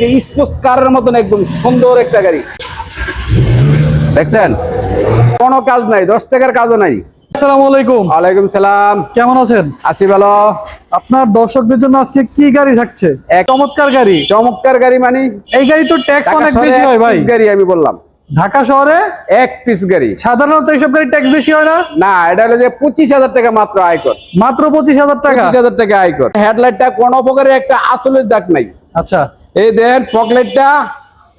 একটি স্পোর্টস কারের মতন একদম সুন্দর একটা গাড়ি। দেখছেন? কোনো কাজ নাই দশ টাকার কাজও নাই। আসসালামু আলাইকুম। ওয়ালাইকুম সালাম। কেমন আছেন? আসি ভালো। আপনার দর্শকদের জন্য আজকে কি গাড়ি থাকছে? এক- চমৎকার গাড়ি। চমৎকার গাড়ি মানে। এই গাড়ি তো ট্যাক্স অনেক বেশি হয় ভাই। গাড়ি আমি বললাম। ঢাকা শহরে? এক পিস গাড়ি। সাধারণত এইসব গাড়ি ট্যাক্স বেশি হয় না? না এটা হলো যে পঁচিশ হাজার টাকা মাত্র আয়কর। মাত্র পঁচিশ হাজার টাকা? পঁচিশ হাজার টাকা আয়কর। হেডলাইটটা কোনো প্রকারের একটা আসলের দাগ নাই। আচ্ছা। এই দেখেন পকলেটটা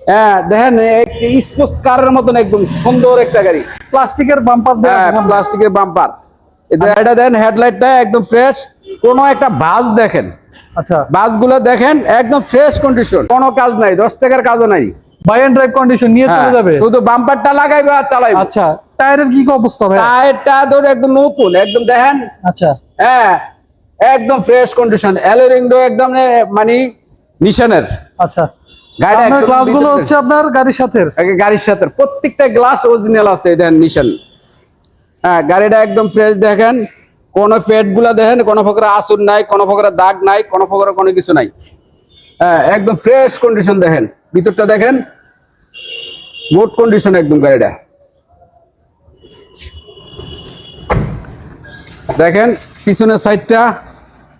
হ্যাঁ দেখেন একটি স্পোর্টস কারের মতন একদম সুন্দর একটা গাড়ি। প্লাস্টিকের বাম্পার হ্যাঁ প্লাস্টিকের বাম্পার এটা দেন হেডলাইটটা একদম ফ্রেশ কোনো একটা বাস দেখেন। আচ্ছা। বাসগুলো দেখেন একদম ফ্রেশ কন্ডিশন কোনো কাজ নাই দশ টাকার কাজও নাই। বাই এন্ড ড্রাইভ কন্ডিশন নিয়ে হ্যাঁ, চলে যাবে? শুধু বাম্পারটা লাগাইবে আর চালাইবে। আচ্ছা টায়ারের কি অবস্থা ভাই টায়ারটা ধরে একদম নতুন একদম দেখেন। আচ্ছা। হ্যাঁ একদম ফ্রেশ কন্ডিশন অ্যালোরিংডো একদম মানে নিশানের। আচ্ছা। গাড়িটা আপনার একদম গ্লাসগুলো হচ্ছে আপনার গাড়ির সাথে গাড়ির সাথে প্রত্যেকটা গ্লাস অরিজিনাল আছে দেখেন নিশান। হ্যাঁ গাড়িটা একদম ফ্রেশ দেখেন। কোন ফেটগুলা দেখেন কোনো প্রকার আসুর নাই কোনো প্রকার দাগ নাই কোনো প্রকার কোনো কিছু নাই। হ্যাঁ একদম ফ্রেশ কন্ডিশন দেখেন। ভিতরটা দেখেন। গুড কন্ডিশন একদম গাড়িটা। দেখেন পিছনের সাইডটা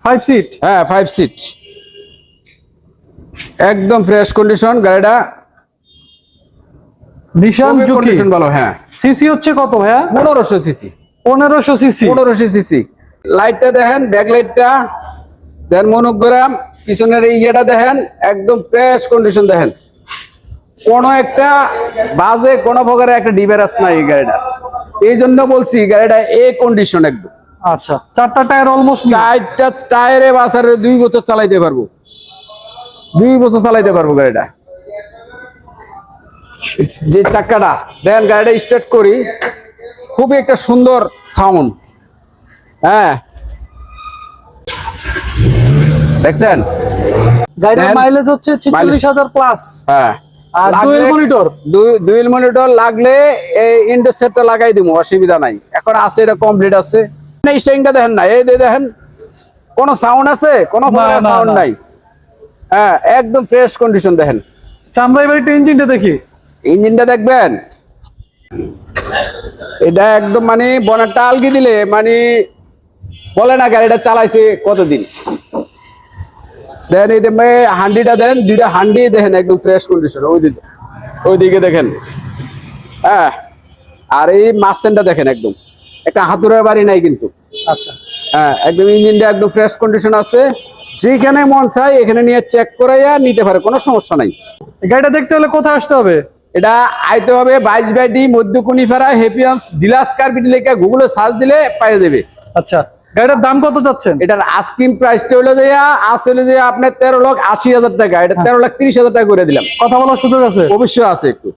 ফাইভ সিট হ্যাঁ ফাইভ সিট একদম ফ্রেশ কন্ডিশন গাড়িটা নিশান কন্ডিশন ভালো হ্যাঁ। সিসি হচ্ছে কত ভাইয়া? পনেরোশো সিসি। পনেরোশো সিসি। পনেরোশো সিসি। লাইটটা দেখেন ব্যাক লাইটটা দেন মনোগ্রাম পিছনের এই ইয়েটা দেখেন একদম ফ্রেশ কন্ডিশন দেখেন। কোনো একটা বাজে কোনো প্রকারের একটা ডিবেরাস নাই এই গাড়িটা এই জন্য বলছি গাড়িটা এ কন্ডিশন একদম। আচ্ছা চারটা টায়ার অলমোস্ট চারটা টায়ারে বাসারে দুই বছর চালাইতে পারব। দুই বছর চালাইতে পারব গাড়িটা। যে চাকাটা দেখেন গাড়িটা স্টার্ট করি খুবই একটা সুন্দর সাউন্ড হ্যাঁ। দেখছেন? গাড়ির মাইলেজ হচ্ছে ছিচল্লিশ হাজার প্লাস হ্যাঁ। আর ডুয়েল মনিটর দুইল মনিটর লাগলে এই ইন্ডো সেটটা লাগাই দিব অসুবিধা নাই। এখন আছে এটা কমপ্লিট আছে। স্টারিংটা দেখেন না এই দেখেন কোনো সাউন্ড আছে? কোনো না, না, সাউন্ড নাই। হ্যাঁ একদম ফ্রেশ কন্ডিশন দেখেন। চামড়াই বাড়িটা ইঞ্জিনটা দেখি। ইঞ্জিনটা দেখবেন? এটা একদম মানে বনারটা আলগি দিলে মানে বলে না গাড়িটা চালাইছে কতদিন? দেন এই হান্ডিটা দেন দুইটা হান্ডি দেখেন একদম ফ্রেশ কন্ডিশন ওই দিকে ওইদিকে দেখেন। হ্যাঁ আর এই মাসেনটা দেখেন একদম। একটা হাতুড়ের বাড়ি নাই কিন্তু। আচ্ছা। হ্যাঁ একদম ইঞ্জিনটা একদম ফ্রেশ কন্ডিশন আছে। যেখানে মন চাই এখানে নিয়ে চেক করাইয়া নিতে পারে কোনো সমস্যা নাই। গাড়িটা দেখতে হলে কোথায় আসতে হবে? এটা আইতে হবে বাইশ বাই ডি মধ্যকুনিফারা হেপিয়ামস জিলাস কার্বিট লেখা গুগলে সার্চ দিলে পাইয়ে দেবে। আচ্ছা গাড়িটার দাম কত চাচ্ছেন? এটার আস্কিং প্রাইসটা হলো যে আসলে যে আপনার তেরো লাখ আশি হাজার টাকা এটা তেরো লাখ তিরিশ হাজার টাকা করে দিলাম। কথা বলার সুযোগ আছে? অবশ্যই আছে একটু।